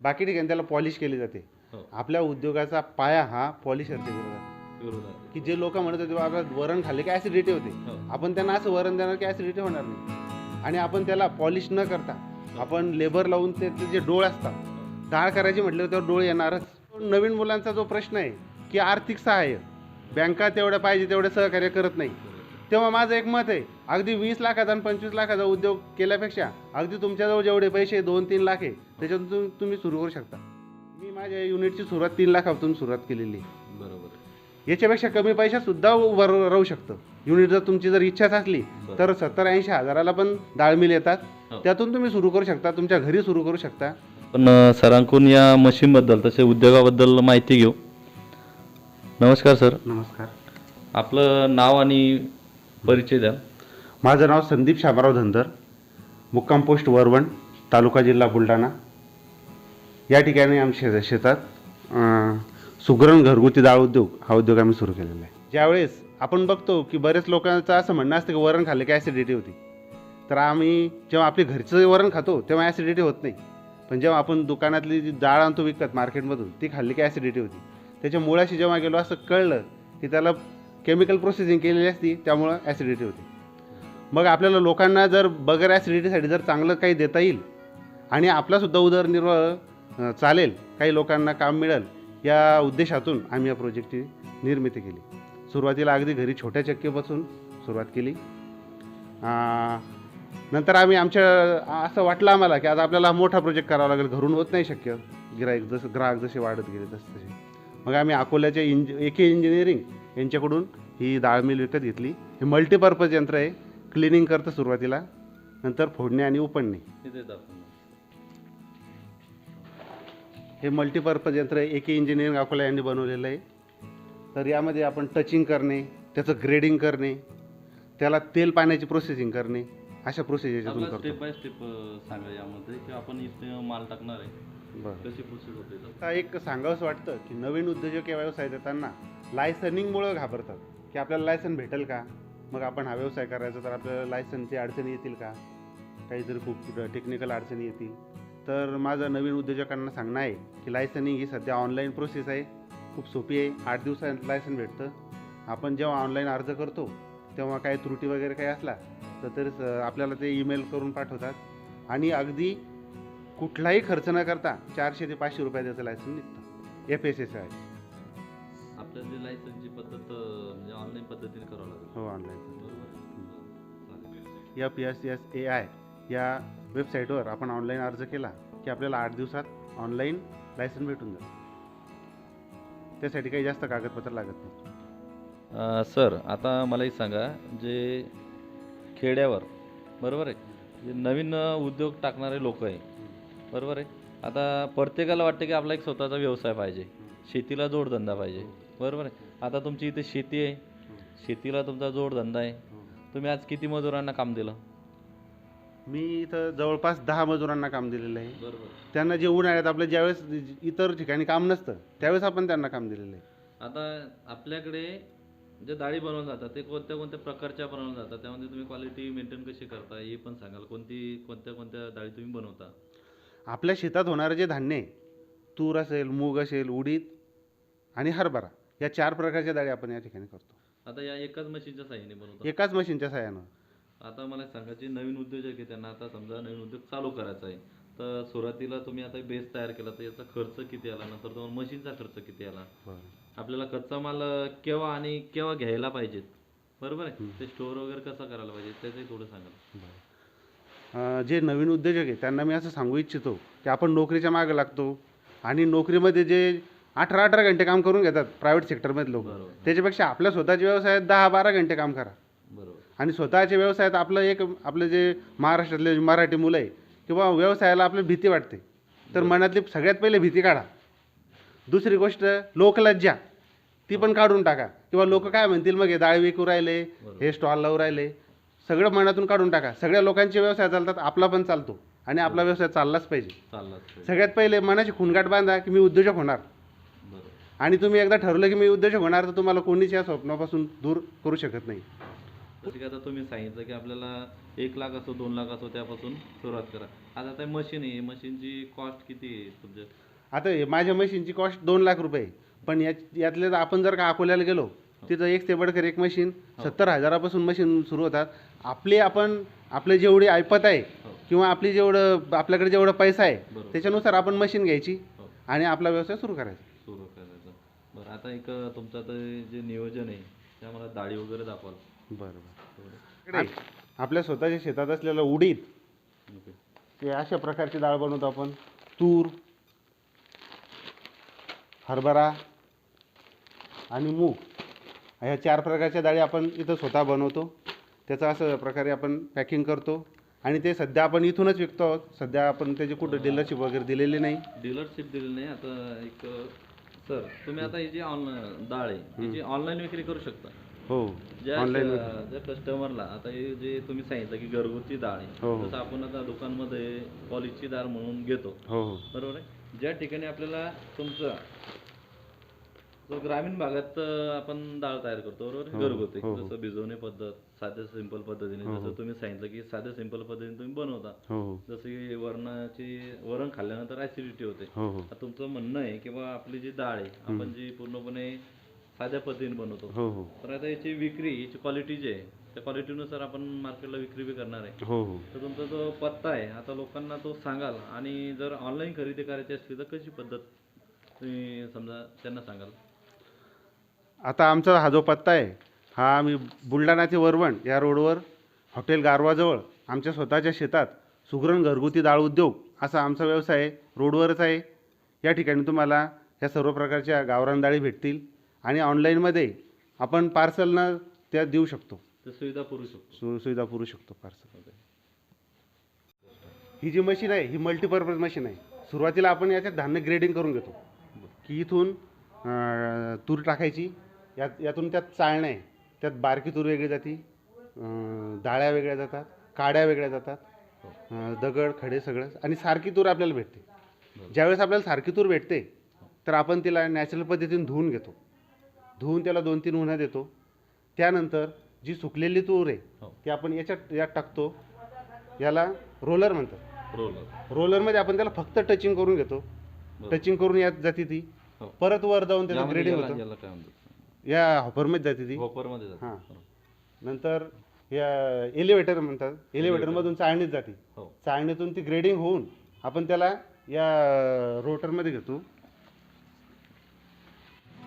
बाकी ठिकाणी त्याला पॉलिश केली जाते. हो. आपल्या उद्योगाचा पाया हा पॉलिशरच्या विरोधात. विरोधात. की जे लोक म्हणत होते बाबा वरण खाल्ले की ॲसिडिटी होते. हो. आपण त्यांना असं वरण देणार की ॲसिडिटी होणार नाही. आणि आपण त्याला पॉलिश न करता आपण लेबर लावून ते ते जे डोळ असतात डाळ करायची म्हटल्यावर त्यावर डोळ येणारच. नवीन मुलांचा जो प्रश्न आहे की आर्थिक सहाय्य. बँका तेवढं पाहिजे तेवढं सहकार्य करत नाही. तेव्हा माझं एक मत आहे अगदी वीस लाखाचा आणि पंचवीस लाखाचा उद्योग केल्यापेक्षा अगदी तुमच्याजवळ जेवढे पैसे दोन तीन लाख आहे त्याच्यातून तुम- तुम्ही सुरू करू शकता. मी माझ्या युनिटची सुरुवात तीन लाखातून सुरुवात केलेली आहे. बरोबर याच्यापेक्षा कमी पैशात सुद्धा उभं राहू शकतं. युनिट जर तुमची जर इच्छाच असली. तर सत्तर ऐंशी हजाराला पण डाळ मिल येतात. हो. त्यातून तुम्ही सुरू करू शकता तुमच्या घरी सुरू करू शकता. पण सरांकडून या मशीनबद्दल तसे उद्योगाबद्दल माहिती घेऊ. नमस्कार सर. नमस्कार. आपलं नाव आणि परिचय द्या. माझं नाव संदीप शामराव धनधर मुक्काम पोस्ट वरवण तालुका जिल्हा बुलढाणा. या ठिकाणी आमच्या शेतात सुग्रण सुगरण घरगुती डाळ उद्योग हा उद्योग आम्ही सुरू केलेला आहे. ज्यावेळेस आपण बघतो की बरेच लोकांचं असं म्हणणं असतं की वरण खाल्लं की ॲसिडिटी होती. तर आम्ही जेव्हा आपली घरचं वरण खातो तेव्हा ॲसिडिटी होत नाही. पण जेव्हा आपण दुकानातली जी डाळ आणतो विकत मार्केटमधून ती खाल्ली की ॲसिडिटी होती. त्याच्या मुळाशी जेव्हा गेलो असं कळलं की त्याला केमिकल प्रोसेसिंग केलेली असती त्यामुळं ॲसिडिटी होती. मग आपल्याला लोकांना जर बगर ॲसिडिटीसाठी जर चांगलं काही देता येईल आणि आपलासुद्धा उदरनिर्वाह चालेल काही लोकांना काम मिळेल या उद्देशातून आम्ही या प्रोजेक्टची निर्मिती केली. सुरुवातीला अगदी घरी छोट्या चक्कीपासून सुरुवात केली. नंतर आम्ही आमच्या असं वाटलं आम्हाला की आता आपल्याला मोठा प्रोजेक्ट करावा लागेल घरून होत नाही शक्य. गिराईक जसं ग्राहक जसे वाढत गेले तसे तसे मग आम्ही अकोल्याच्या इंज ए के इंजिनिअरिंग यांच्याकडून ही डाळ मिल विकत घेतली. हे मल्टीपर्पज यंत्र आहे. क्लिनिंग करतं सुरुवातीला. नंतर फोडणी आणि उपडणे. हे मल्टीपर्पज यंत्र आहे. ए के इंजिनिअरिंग अकोला यांनी बनवलेलं आहे. तर यामध्ये आपण टचिंग करणे त्याचं ग्रेडिंग करणे त्याला तेल पाण्याची प्रोसेसिंग करणे अशा प्रोसेस याच्यातून करतो. स्टेप बाय स्टेप सांगा यामध्ये की आपण इथे माल टाकणार आहे. बरं. कशी प्रोसेस होते? तर? आता एक सांगावंसं वाटतं की नवीन उद्योजक या व्यवसाय देताना लायसनिंगमुळं घाबरतात. की आपल्याला लायसन भेटेल का? मग आपण हा व्यवसाय करायचा तर आपल्याला लायसनची अडचणी येतील का? काहीतरी खूप टेक्निकल अडचणी येतील. तर माझं नवीन उद्योजकांना सांगणं आहे की लायसनिंग ही सध्या ऑनलाईन प्रोसेस आहे. खूप सोपी आहे. आठ दिवसात लायसन भेटतं. आपण जेव्हा ऑनलाईन अर्ज करतो तेव्हा काही त्रुटी वगैरे काही असला तर तरी आपल्याला ते ईमेल करून पाठवतात. आणि अगदी कुठलाही खर्च न करता चारशे ते पाचशे रुपये त्याचं लायसन निघतं. एफ एस एस आहे. आपल्याला जी लायसनची पद्धत म्हणजे ऑनलाईन पद्धतीने करावं लागेल. हो online P S S A I या वेबसाईटवर आपण ऑनलाईन अर्ज केला की आपल्याला आठ दिवसात ऑनलाईन लायसन भेटून जातं त्यासाठी काही जास्त कागदपत्र लागत नाही. सर आता मला एक सांगा जे खेड्यावर बरोबर आहे जे नवीन उद्योग टाकणारे लोक आहे बरोबर आहे. आता प्रत्येकाला वाटतं की आपला एक स्वतःचा व्यवसाय पाहिजे. शेतीला जोडधंदा पाहिजे. बरोबर आहे. आता तुमची इथे शेती आहे. शेतीला तुमचा जोडधंदा आहे. तुम्ही आज किती मजुरांना काम दिलं? मी इथं जवळपास दहा मजुरांना काम दिलेलं आहे. बरोबर. त्यांना जे उन्हाळ्यात आपलं ज्यावेळेस इतर ठिकाणी काम नसतं त्यावेळेस आपण त्यांना काम दिलेलं आहे. आता आपल्याकडे जे डाळी बनवून जातात ते कोणत्या कोणत्या प्रकारच्या बनवून जातात? त्यामध्ये तुम्ही क्वालिटी मेंटेन कशी करता? हे पण सांगाल. कोणती कोणत्या कोणत्या डाळी तुम्ही बनवता? आपल्या शेतात होणारं जे धान्य आहे तूर असेल मूग असेल उडीद आणि हरभरा या चार प्रकारच्या डाळी आपण या ठिकाणी करतो. आता या एकाच मशीनच्या साह्याने बनवता. एकाच मशीनच्या सहाय्यानं आता मला सांगा जे नवीन उद्योजक आहे त्यांना आता समजा नवीन उद्योग चालू करायचा आहे तर सुरुवातीला तुम्ही आता बेस तयार केला तर याचा खर्च किती आला? नंतर तुम्हाला मशीनचा खर्च किती आला? आपल्याला कच्चा माल केव्हा आणि केव्हा घ्यायला पाहिजेत? बरोबर आहे? ते स्टोअर वगैरे कसं करायला पाहिजे? त्याचंही थोडं सांगा. जे नवीन उद्योजक आहे त्यांना मी असं सांगू इच्छितो की आपण नोकरीच्या मागं लागतो आणि नोकरीमध्ये जे अठरा अठरा घंटे काम करून घेतात प्रायव्हेट सेक्टरमध्ये लोक. त्याच्यापेक्षा आपल्या स्वतःच्या व्यवसायात दहा बारा घंटे काम करा. बरोबर. आणि स्वतःच्या व्यवसायात आपलं एक आपलं जे महाराष्ट्रातले मराठी मुलं आहे किंवा व्यवसायाला आपली भीती वाटते. तर मनातली सगळ्यात पहिले भीती काढा. दुसरी गोष्ट लोकलज्जा ती पण काढून टाका. किंवा लोक काय म्हणतील मग हे डाळ विकू राहिले हे स्टॉल लावू राहिले. सगळं मनातून काढून टाका. सगळ्या लोकांचे व्यवसाय चालतात आपला पण चालतो. आणि आपला व्यवसाय चाललाच पाहिजे. चाललाच सगळ्यात पहिले मनाची खुणगाट बांधा की मी उद्योजक होणार. आणि तुम्ही एकदा ठरवलं की मी उद्योजक होणार तर तुम्हाला कोणीच या स्वप्नापासून दूर करू शकत नाही. जसं की आता तुम्ही सांगितलं की आपल्याला एक लाख असो दोन लाख असो त्यापासून सुरुवात करा. आता ते मशीन आहे मशीनची कॉस्ट किती आहे तुमच्या? आता हे माझ्या मशीनची कॉस्ट दोन लाख रुपये आहे. पण या यातले जर आपण जर का अकोल्याला गेलो तिथं एक तेबडकर एक मशीन सत्तर हजारापासून मशीन सुरू होतात. आपली आपण आपले जेवढी ऐपत आहे हो. किंवा आपली जेवढं आपल्याकडे जेवढा पैसा आहे बरोबर. त्याच्यानुसार आपण मशीन घ्यायची हो. आणि आपला व्यवसाय सुरू करायचा. सुरू करायचं. बरं आता एक तुमचं आता जे नियोजन आहे त्या मला दाढी वगैरे दाखवाल. बरोबर. आपल्या स्वतःच्या शेतात असलेलं उडीद ओके. ते अशा प्रकारची डाळ बनवतो आपण. तूर हरभरा आणि मूग. ह्या चार प्रकारच्या डाळी आपण इथं स्वतः बनवतो. त्याचं असं प्रकारे आपण पॅकिंग करतो. आणि ते सध्या आपण इथूनच विकतो आहोत. सध्या आपण त्याची कुठं डीलरशिप वगैरे दिलेली नाही. डीलरशिप दिलेली नाही. आता एक सर तुम्ही आता ही जी ऑनलाईन डाळ आहे तिची ऑनलाईन विक्री करू शकता. हो ज्या ऑनलाईन ज्या कस्टमरला आता हे जे तुम्ही सांगितलं की घरगुती डाळ आहे हो, हो. जसं आपण आता दुकानमध्ये पॉलिशची डाळ म्हणून घेतो. हो हो. बरोबर आहे? ज्या ठिकाणी आपल्याला तुमचा जो ग्रामीण भागात आपण डाळ तयार करतो बरोबर? घरगुती हो, हो. जसं भिजवणे पद्धत साध्या सिंपल पद्धतीने जसं तुम्ही सांगितलं की साध्या सिंपल पद्धतीने तुम्ही बनवता. हो हो. जसं की वरणाची वरण खाल्ल्यानंतर ऍसिडिटी होते. हो हो. आता तुमचं म्हणणं आहे की बा आपली जी डाळ आहे आपण जी पूर्णपणे साध्या पद्धतीने बनवतो. हो हो. तर आता याची विक्री याची क्वालिटी जी आहे त्या क्वालिटीनुसार आपण मार्केटला विक्री बी करणार आहे. हो हो. तर तुमचा जो पत्ता आहे आता लोकांना तो सांगाल आणि जर ऑनलाईन खरेदी करायची असली तर कशी पद्धत तुम्ही समजा त्यांना सांगाल? आता आमचा हा जो पत्ता आहे हा आम्ही बुलढाणा ते वरवण या रोडवर हॉटेल गारवाजवळ आमच्या स्वतःच्या शेतात सुगरण घरगुती डाळ उद्योग असा आमचा व्यवसाय रोडवरच आहे. या ठिकाणी तुम्हाला ह्या सर्व प्रकारच्या गावरान डाळी भेटतील आणि ऑनलाईनमध्ये आपण पार्सलनं त्या देऊ शकतो. सुविधा पुरू शकतो. सु सुविधा पुरू शकतो पार्सल. ओके. ही जी मशीन आहे ही मल्टीपर्पज मशीन आहे. सुरुवातीला आपण याच्यात धान्य ग्रेडिंग करून घेतो. की इथून तूर टाकायची यात यातून त्यात चाळणं आहे त्यात बारकी तूर वेगळी जाती डाळ्या वेगळ्या जातात काड्या वेगळ्या जातात अं, दगड खडे सगळं. आणि सारखी तूर आपल्याला भेटते. ज्यावेळेस आपल्याला सारखी तूर भेटते तर आपण तिला नॅचरल पद्धतीने धुवून घेतो. धुवून त्याला दोन तीन उन्हा देतो. त्यानंतर जी सुकलेली तूर आहे हो. ती आपण याच्यात यात टाकतो. याला रोलर म्हणतात. रोलर रोलरमध्ये आपण त्याला फक्त टचिंग करून घेतो. बरोबर. टचिंग करून यात जाते ती. हो. परत वर जाऊन त्याचं यामध्ये ग्रेडिंग याला होतं. याला काय म्हणतात? या हॉपरमध्ये जाते ती. हॉपरमध्ये जातं. हां. बरोबर. नंतर या एलिव्हेटर म्हणतात. एलिव्हेटरमधून चाळणीत जाते. हो. चाळणीतून ती ग्रेडिंग होऊन आपण त्याला या रोटरमध्ये घेतो.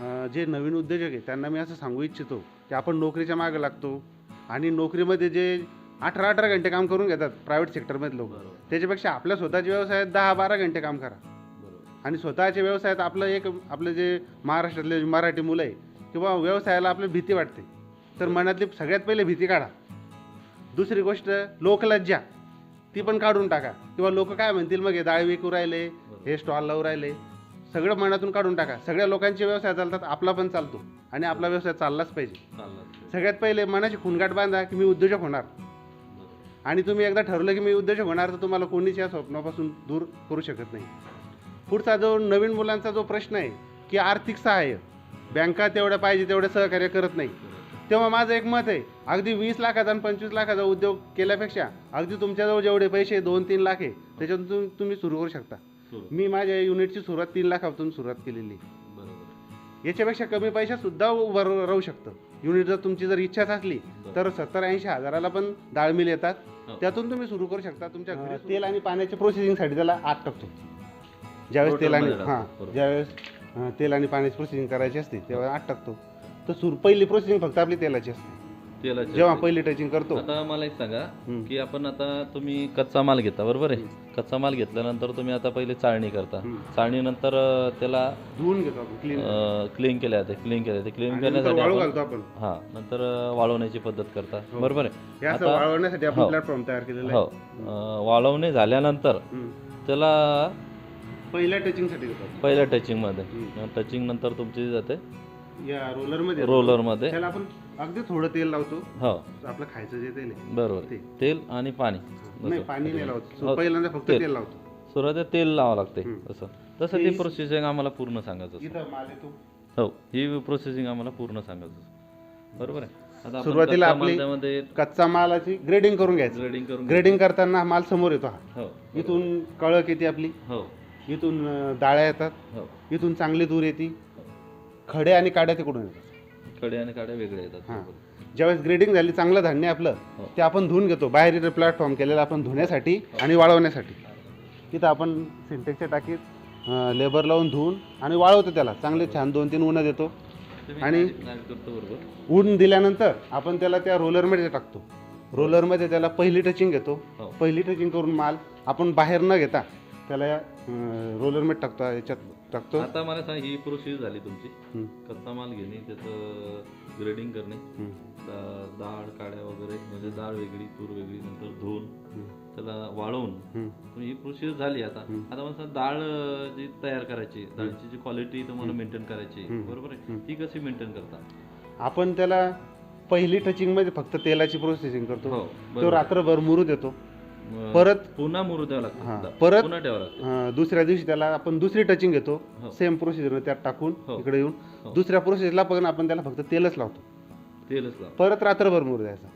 अं, जे नवीन उद्योजक आहे त्यांना मी असं सांगू इच्छितो की आपण नोकरीच्या मागे लागतो आणि नोकरीमध्ये जे अठरा अठरा घंटे काम करून घेतात प्रायव्हेट सेक्टरमध्ये लोक बरोबर. त्याच्यापेक्षा आपल्या स्वतःच्या व्यवसायात दहा बारा घंटे काम करा. बरोबर. आणि स्वतःच्या व्यवसायात आपलं एक आपलं जे महाराष्ट्रातले जे मराठी मुलं आहे किंवा व्यवसायाला आपली भीती वाटते. तर मनातली सगळ्यात पहिले भीती काढा. दुसरी गोष्ट लोकलज्जा ती पण काढून टाका. किंवा लोक काय म्हणतील मग हे डाळ विकू राहिले हे स्टॉल लावू राहिले. सगळं मनातून काढून टाका. सगळ्या लोकांचे व्यवसाय चालतात आपला पण चालतो. आणि आपला व्यवसाय चाललाच पाहिजे. सगळ्यात पहिले मनाची खुणगाठ बांधा की मी उद्योजक होणार. आणि तुम्ही एकदा ठरवलं की मी उद्योजक होणार तर तुम्हाला कोणीच या स्वप्नापासून दूर करू शकत नाही. पुढचा जो नवीन मुलांचा जो प्रश्न आहे की आर्थिक सहाय्य. बँका तेवढं पाहिजे तेवढं सहकार्य करत नाही. तेव्हा माझं एक मत आहे अगदी वीस लाखाचा आणि पंचवीस लाखाचा उद्योग केल्यापेक्षा अगदी तुमच्याजवळ जेवढे पैसे दोन तीन लाख आहे त्याच्यातून तुम- तुम्ही सुरू करू शकता. सुरू मी माझ्या युनिटची सुरुवात तीन लाखातून सुरुवात केलेली याच्यापेक्षा कमी पैशात सुद्धा उभं राहू शकतं. युनिट जर तुमची जर इच्छाच असली तर सत्तर ऐंशी हजाराला पण डाळ मिल येतात. हो. त्यातून तुम्ही सुरू करू शकता. तुमच्या घरी तेल आणि पाण्याच्या प्रोसेसिंगसाठी त्याला आत टाकतो ज्यावेळेस तेल आणि हां. ज्यावेळेस तेल आणि पाण्याची प्रोसेसिंग करायची असते तेव्हा आत टाकतो तर सुरू पहिली प्रोसेसिंग फक्त आपली तेलाची असते. तेलाचे जेव्हा पहिली टचिंग करतो. आता मला एक सांगा. की आपण आता तुम्ही कच्चा माल घेता बरोबर आहे? कच्चा माल घेतल्यानंतर तुम्ही आता पहिले चाळणी करता. हम्म. चाळणीनंतर अं, त्याला धुवून घेतो क्लीन क्लीन केल्या जाते क्लीन केल्या जाते. क्लीन नंतर करण्यासाठी आपण हा नंतर वाळवण्याची पद्धत करता. बरोबर आहे? हे असं आता- वाळवण्यासाठी आपण हो. प्लॅटफॉर्म तयार केलेला आहे. हो. वाळवणे झाल्यानंतर. त्याला पहिल्या टचिंगसाठी आपण. पहिल्या टचिंगमध्ये. टचिंग नंतर तुमची जाते? या रोलरमध्ये रोलरमध्ये. त्याला आपण अगदी थोडं तेल लावतो. हो. आपलं खायचं जे तेल आहे बरोबर. ते. तेल आणि पाणी. नाही पाणी नाही लावत. हो. पहिल्यांदा फक्त तेल. लावतो. सुरुवातीला तेल लावावं लागते. असं. तसं ती प्रोसेसिंग आम्हाला पूर्ण सांगायचं असं. इथं माल येतो. हो. ही प्रोसेसिंग आम्हाला पूर्ण सांगायचं. बरोबर आहे. आता आपण सुरुवातीला कच्चा आपली कच्चा मालाची ग्रेडिंग करून घ्यायचं. ग्रेडिंग करून ग्रेडिंग करताना माल समोर येतो हा. हो. इथून कळक येते आपली? हो. इथून डाळ्या येतात. हो. इथून चांगली दूर येते. खडे आणि काड्या तिकडून येतात. कडे आणि काड्या वेगळ्या येतात. हां. ज्यावेळेस ग्रेडिंग झाली चांगलं धान्य आपलं हो. ते आपण धुवून घेतो. बाहेर प्लॅटफॉर्म केलेला आपण धुण्यासाठी आणि वाळवण्यासाठी. तिथं आपण सिंटेक्सच्या टाकीत लेबर लावून धुवून आणि वाळवतो त्याला. चांगले छान दोन तीन उन्हा देतो. तुम्ही आणि- करतो बरोबर? ऊन दिल्यानंतर आपण त्याला त्या रोलरमध्ये टाकतो. रोलरमध्ये त्याला पहिली टचिंग घेतो. हो. पहिली टचिंग करून माल आपण बाहेर न घेता त्याला रोलरमध्ये टाकतो याच्यात टाकतो. आता मला सांग ही प्रोसेस झाली तुमची. हं, कच्चा माल घेणे त्याचं ग्रेडिंग करणे. हं, दा- डाळ काड्या वगैरे म्हणजे डाळ वेगळी तूर वेगळी नंतर धुवून त्याला वाळवून. हं. ही प्रोसेस झाली आता. आता मला सांग, डाळ अं, जी तयार करायची डाळीची जी क्वालिटी तुम्हाला मेंटेन करायची. बरोबर आहे. ती कशी मेंटेन करता? आपण त्याला पहिली टचिंगमध्ये फक्त तेलाची प्रोसेसिंग करतो. हो तो. रात्रभर मुरू देतो. परत पुन्हा मुरू द्यावं हां, लागतं परत- पुन्हा ठेवावं लागतं. अं, दुसऱ्या दिवशी त्याला आपण दुसरी टचिंग घेतो. हो. सेम प्रोसिजर त्यात टाकून हो. इकडे येऊन. हो. दुसऱ्या प्रोसेसला पण आपण त्याला फक्त तेलच लावतो. तेलच लाव परत रात्रभर मुरू द्यायचा.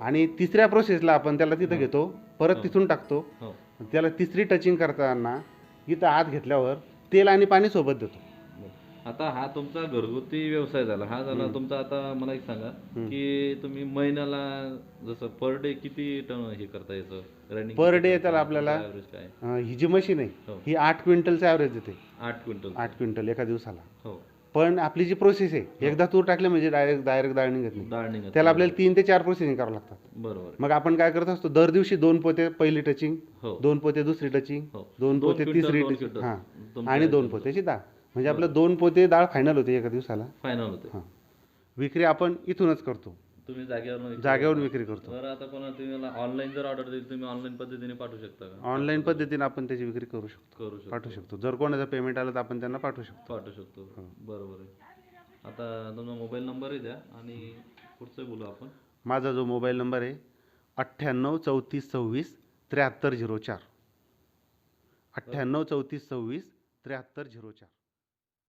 आणि तिसऱ्या प्रोसेसला आपण त्याला तिथं घेतो. परत हो. तिथून टाकतो. हो. त्याला तिसरी टचिंग करताना इथं आत घेतल्यावर तेल आणि पाणी सोबत देतो. आता हा तुमचा घरगुती व्यवसाय झाला. हा झाला तुमचा आता मला एक सांगा की तुम्ही महिन्याला जसं पर डे किती टन हे करता याचं? रनिंग Per day त्याला आपल्याला- ऍव्हरेज काय? अं, ही जी मशीन आहे हो. ही आठ क्विंटलचं ॲव्हरेज देते. आठ क्विंटल. आठ क्विंटल एका दिवसाला. हो. पण आपली जी प्रोसेस आहे एकदा तूर टाकले म्हणजे डायरेक्ट डायरेक्ट निघत नाही. डाळ निघत त्याला आपल्याला तीन ते चार प्रोसेसिंग करावं लागतात. बरोबर. मग आपण काय करत असतो दर दिवशी दोन पोते पहिली टचिंग हो. दोन पोते दुसरी टचिंग हो. दोन दोन पोते क्विंटल, तिसरी दोन टचिंग क्विंटल. हां. तुमच्या आणि दोन. पोत्याची डाळ म्हणजे आपलं दोन पोते डाळ फायनल होते एका दिवसाला. फायनल होते. हां. विक्री आपण इथूनच करतो. तुम्ही जागेवर जागेवर विक्री करतो. बरं आता कोणा तुम्हाला ऑनलाईन जर ऑर्डर दिली तुम्ही ऑनलाईन पद्धतीने पाठवू शकता का? ऑनलाईन पद्धतीने आपण त्याची विक्री करू शकतो. करू शकतो. पाठवू शकतो. जर कोणाचं पेमेंट आलं तर आपण त्यांना पाठवू शकतो. पाठवू शकतो. बरोबर आहे. आता तुमचा मोबाईल नंबरही द्या आणि पुढचं बोलू आपण. माझा जो मोबाईल नंबर आहे अठ्ठ्याण्णव चौतीस सव्वीस त्र्याहत्तर झिरो चार. अठ्ठ्याण्णव चौतीस सव्वीस त्र्याहत्तर झिरो चार.